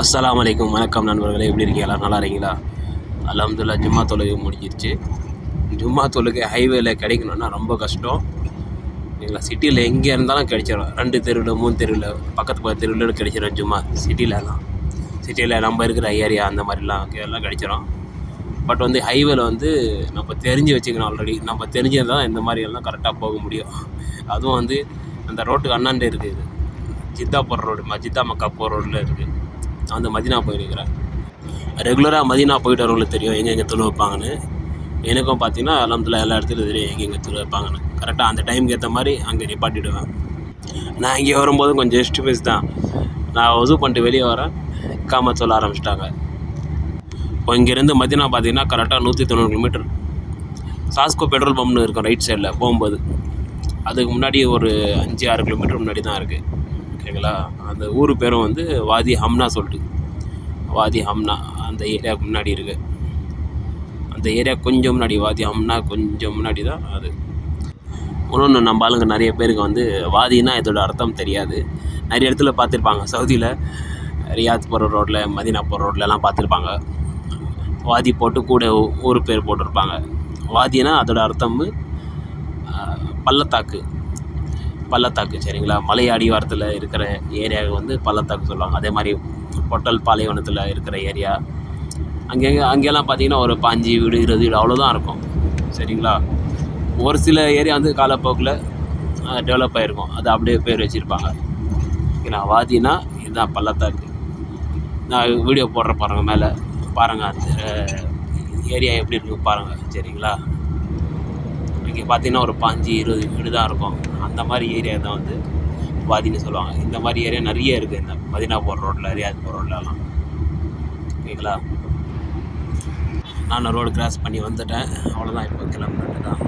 அஸ்லாம் வலைக்கும் வணக்கம் நண்பர்களே. எப்படி இருக்கீங்க? எல்லாம் நல்லா இருக்கீங்களா? அலமதுல்லா ஜும்மா தொழுகை முடிஞ்சிருச்சு. ஜும்மா தொழுகை ஹைவேல கிடைக்கணும்னா ரொம்ப கஷ்டம். இல்லைங்களா சிட்டியில் எங்கே இருந்தாலும் கிடைச்சிடும் ரெண்டு தெருவில் மூணு தெருவில் பக்கத்து பக்கத்து தெருவில் கிடைச்சிடும் ஜும்மா. சிட்டிலலாம் சிட்டியில் நம்ம இருக்கிற ஏரியா அந்த மாதிரிலாம் எல்லாம் கிடைச்சிடும் பட் வந்து ஹைவேல வந்து நம்ம தெரிஞ்சு வச்சுக்கணும் ஆல்ரெடி நம்ம தெரிஞ்சிருந்தால் தான் இந்த மாதிரி எல்லாம் கரெக்டாக போக முடியும். அதுவும் வந்து அந்த ரோட்டுக்கு அண்ணாண்டே இருக்குது ஜித்தா போகிற ரோடு ம ஜித்தா மக்கா போகிற ரோட்டில் இருக்குது நான் வந்து மதினா போயிருக்கிறேன். ரெகுலராக மதினா போயிட்டு வரவங்களுக்கு தெரியும் எங்கே எங்கே தொழு வைப்பாங்கன்னு. எனக்கும் பார்த்தீங்கன்னா அலமதுல்லா எல்லா இடத்துலையும் தெரியும் எங்கே எங்கே தொழு வைப்பாங்கன்னு. கரெக்டாக அந்த டைமுக்கு ஏற்ற மாதிரி அங்கே நிப்பாட்டிடுவேன். நான் இங்கே வரும்போது கொஞ்சம் எஸ்டிமேஸ் தான். நான் உது பண்ணிட்டு வெளியே வரேன். காம சொல்ல ஆரம்பிச்சிட்டாங்க. இப்போ இங்கேருந்து மதினா பார்த்தீங்கன்னா கரெக்டாக நூற்றி தொண்ணூறு கிலோமீட்டர் சாஸ்கோ பெட்ரோல் பம்ப்னு இருக்கும் ரைட் சைடில் போகும்போது. அதுக்கு முன்னாடி ஒரு அஞ்சு ஆறு கிலோமீட்டர் முன்னாடி தான் இருக்குது ஓகேங்களா? அந்த ஊர் பேரும் வந்து வாதி ஹம்னா சொல்லிட்டு. வாதி ஹம்னா அந்த ஏரியாவுக்கு முன்னாடி இருக்குது அந்த ஏரியா கொஞ்சம் முன்னாடி வாதி ஹம்னா கொஞ்சம் முன்னாடி தான் அது. இன்னொன்று நம்ம ஆளுங்க நிறைய பேருக்கு வந்து வாதினா இதோட அர்த்தம் தெரியாது. நிறைய இடத்துல பார்த்துருப்பாங்க. சவுதியில் ரியாத் போகிற ரோட்டில் மதினா போகிற ரோட்லலாம் பார்த்துருப்பாங்க. வாதி போட்டு கூட ஊர் பேர் போட்டிருப்பாங்க. வாதினா அதோட அர்த்தம் பள்ளத்தாக்கு. பள்ளத்தாக்கு சரிங்களா? மலை அடிவாரத்தில் இருக்கிற ஏரியாவை வந்து பள்ளத்தாக்கு சொல்லுவாங்க. அதே மாதிரி பொட்டல் பாலைவனத்தில் இருக்கிற ஏரியா அங்கே அங்கெல்லாம் பார்த்தீங்கன்னா ஒரு பாஞ்சு வீடு இருபது வீடு அவ்வளோதான் இருக்கும். சரிங்களா? ஒரு சில ஏரியா வந்து காலப்போக்கில் டெவலப் ஆகிருக்கும் அது அப்படியே பேர் வச்சுருப்பாங்க. ஓகேங்களா வாதினா இதுதான் பள்ளத்தாக்கு. நான் வீடியோ போடுற பாருங்கள் மேலே. பாருங்கள் அந்த ஏரியா எப்படி இருக்கு பாருங்கள் சரிங்களா? இங்கே பார்த்தீங்கன்னா ஒரு பாஞ்சு இருபது வீடு தான் இருக்கும். அந்த மாதிரி ஏரியா தான் வந்து வாதின்னு சொல்லுவாங்க. இந்த மாதிரி ஏரியா நிறைய இருக்குது இந்த மதினா போகிற ரோட்டில் ரியாத் போகிற ரோட்லலாம் ஓகேங்களா? நான் ரோடு கிராஸ் பண்ணி வந்துட்டேன். அவ்வளோதான் இப்போ கிளம்பிட்டு தான்